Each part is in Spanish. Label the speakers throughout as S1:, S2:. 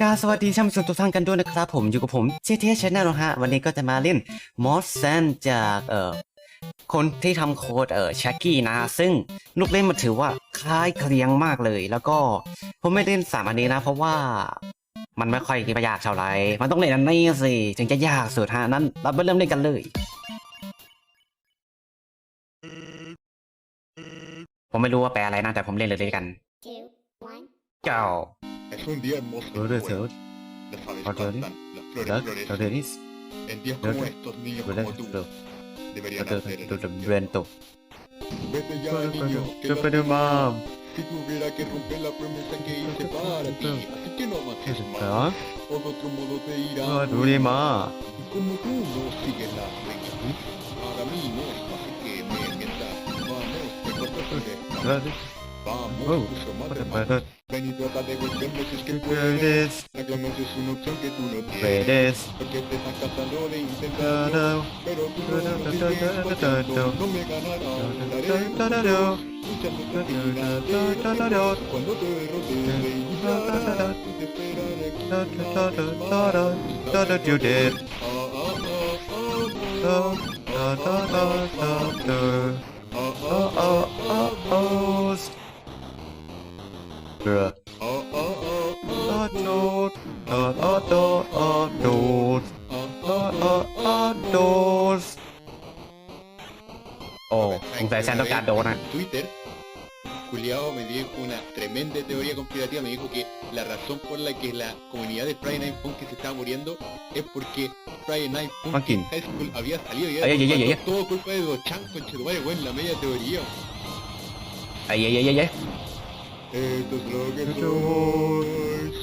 S1: กราบสวัสดีท่านผู้ชมทุกท่านกันด้วยนะครับผมอยู่กับผมเจเทชแนลนะฮะวันนี้ก็จะมาเล่นมอสแซนจากเอ่อคนที่ทำโค้ดเอ่อชักกี้นะ ซึ่งลูกเล่นมันถือว่าคล้ายเคลียงมากเลย แล้วก็ผมไม่เล่นสามอันนี้นะ เพราะว่ามันไม่ค่อยประหยัดเท่าไหร่มันต้องเล่นอันนี้สิถึงจะยากสุดฮะนั้นเราไปเริ่มเล่นกันเลยผมไม่รู้ว่าแปลอะไรนะแต่ผมเล่นเลยด้วยกัน
S2: two, one.
S1: เจ้า
S3: Es un día hermoso.
S1: Flores de
S3: En días como estos, niños como tú deberían hacer
S1: este invento.
S3: Vete ya, niño. Si tuviera que romper la promesa que hice para ti, así que no avances más. Otro modo te irá Vamos,
S1: oh,
S3: Ven y trata de vendernos, es que puedes. La es una opción que tú no tienes. Porque te están cansando de intentarlo. Pero tú no No me ganarás, Cuando te rodees de te esperaré.
S1: โดดดอดอดโดดอดโดด
S3: ah,
S1: ดอดอดอดโดดโอ้สงสัยฉันต้องการโดนนะ
S3: Twitter, Juliado me dijo una tremenda teoría conspirativa, me dijo que la razón por la que la comunidad de Friday Night Funkin' se estaba muriendo es porque Friday Night
S1: Funkin'.
S3: Funkin' High School había salido y
S1: Ay, ay, ay, ay, ay.
S3: todo culpa de Dochan, conchetumare, weón, la media teoría.
S1: ไอ้เย้เย้เย้เย้
S3: Esto es lo que soy,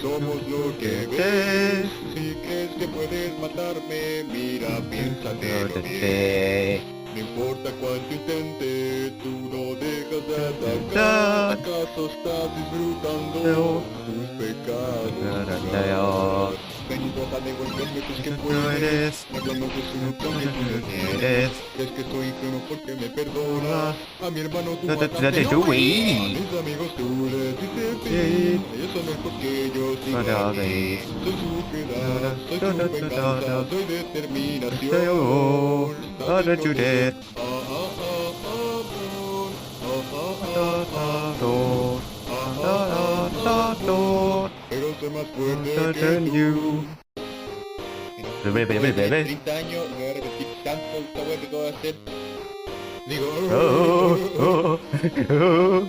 S3: somos lo que ves. Si crees que puedes matarme, mira, piénsatelo bien. No importa cuánto intente, tú no dejas de atacar. ¿Acaso estás disfrutando tus pecados? para devolverme pues que puedes Hablando pues no pone quieres Es que soy ingenuo porque me perdona. A mi hermano tú mataste. A mis amigos tú les dices fin Ellos son mejor que yo
S1: si
S3: mí Soy su quedada, soy su venganza. Soy determinación.
S1: Dale Judet
S3: Pero soy más fuerte que tú.
S1: Bebe, bebe.
S3: 30 años me voy a repetir tanto esta wea que acabo de hacer. Digo,
S1: oh oh oh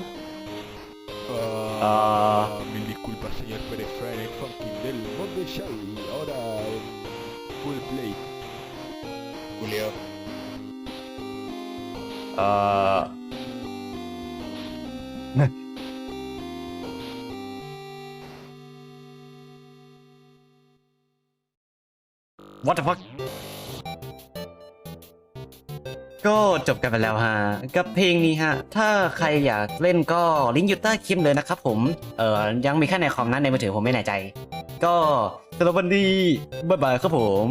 S4: Ah, mil disculpas, señor Pérez Friday Funkin del mod de Shai. Ahora en Full Play.
S3: Julio,
S1: ah What the fuck ก็จบกันไปแล้วฮะ กับเพลงนี้ฮะ ถ้าใครอยากเล่นก็ลิงก์อยู่ใต้คลิปเลยนะครับผม เอ่อ ยังมีแค่ในคอมนั้นในมือถือผมไม่แน่ใจ ก็สำหรับวันนี้บ๊ายบายครับผม